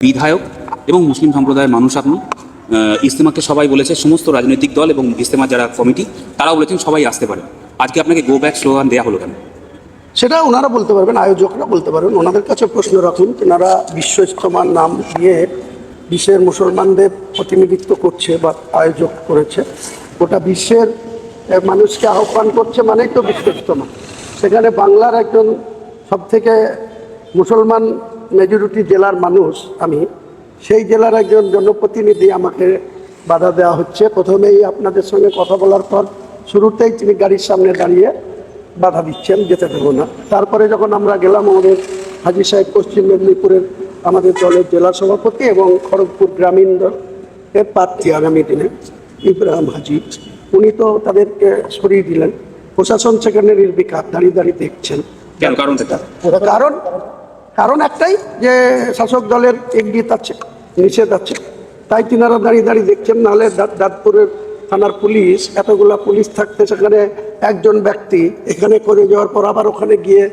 বিধায়ক এবং মুসলিম সম্প্রদায়ের মানুষ আপনি আহ, ইজতেমাকে সবাই বলেছে সমস্ত রাজনৈতিক দল এবং ইজতেমার যারা কমিটি তারাও বলেছেন সবাই আসতে পারে। আজকে আপনাকে গো ব্যাক স্লোগান দেওয়া হলো কেন? সেটা ওনারা বলতে পারবেন আয়োজকরা বলতে পারবেন। ওনাদের কাছে প্রশ্ন রাখুন ওনারা বিশ্ব ইস্তমার নাম দিয়ে বিশ্বের মুসলমানদের প্রতিনিধিত্ব করছে বা আয়োজক করেছে। গোটা বিশ্বের মানুষকে আহ্বান করছে মানেই তো বিশ্ব ইস্তমা সেখানে বাংলার একজন সব থেকে মুসলমান মেজরিটি জেলার মানুষ আমি। সেই জেলার একজন জনপ্রতিনিধি আমাকে বাধা দেওয়া হচ্ছে। প্রথমেই আপনাদের সঙ্গে কথা বলার পর শুরুতেই তিনি গাড়ির সামনে দাঁড়িয়ে বাধা দিচ্ছেন যেতে দেবো না। তারপরে যখন আমরা গেলাম আমাদের হাজি সাহেব পশ্চিম মেদিনীপুরের আমাদের দলের জেলা সভাপতি এবং খড়গপুর গ্রামীণ দলের প্রার্থী আগামী দিনে ইব্রাহিম হাজি। উনি তো তাদেরকে সরিয়ে দিলেন। প্রশাসন সেখানে নির্বিকার দাঁড়িয়ে দাঁড়িয়ে দেখছেন। কারণ কারণ একটাই যে শাসক দলের এগিয়ে আছে নিষেধ আছে। তাই তিনারা দাঁড়িয়ে দাঁড়িয়ে দেখছেন নাহলে দাঁত- দাঁতপুরের থানার পুলিশ এতগুলা পুলিশ থাকতে সেখানে একজন ব্যক্তি এখানে করে যাওয়ার পর আবার ওখানে গিয়ে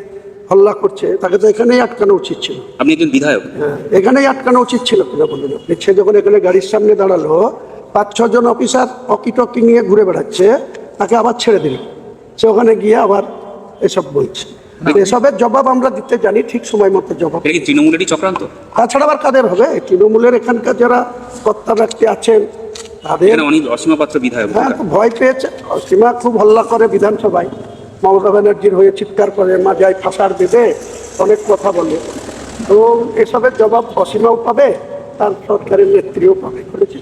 হল্লা করছে। তাকে তো এখানেই আটকানো উচিত ছিল। আপনি একজন বিধায়ক। হ্যাঁ, এখানেই আটকানো উচিত ছিল কিনা বলুন আপনি সে যখন এখানে গাড়ির সামনে দাঁড়াল পাঁচ ছজন অফিসার অকি টকি নিয়ে ঘুরে বেড়াচ্ছে তাকে আবার ছেড়ে দিল। সে ওখানে গিয়ে আবার এসব বলছে। এসবের জবাব আমরা দিতে জানি ঠিক সময় মতো জবাব। তৃণমূলেরই চক্রান্ত? তাছাড়া আবার কাদের হবে? তৃণমূলের এখানকার যারা কর্তা ব্যক্তি আছেন তাদের অনেক অসীমা পাত্র বিধায়ক। হ্যাঁ ভয় পেয়েছে। অসীমা খুব হল্লা করে বিধানসভায়। মমতা ব্যানার্জির হয়ে চিৎকার করে মা যায় ফাঁসার দেবে অনেক কথা বলে। তো এসবের জবাব অসীমাও পাবে তার সরকারের নেত্রীও পাবে। করেছে।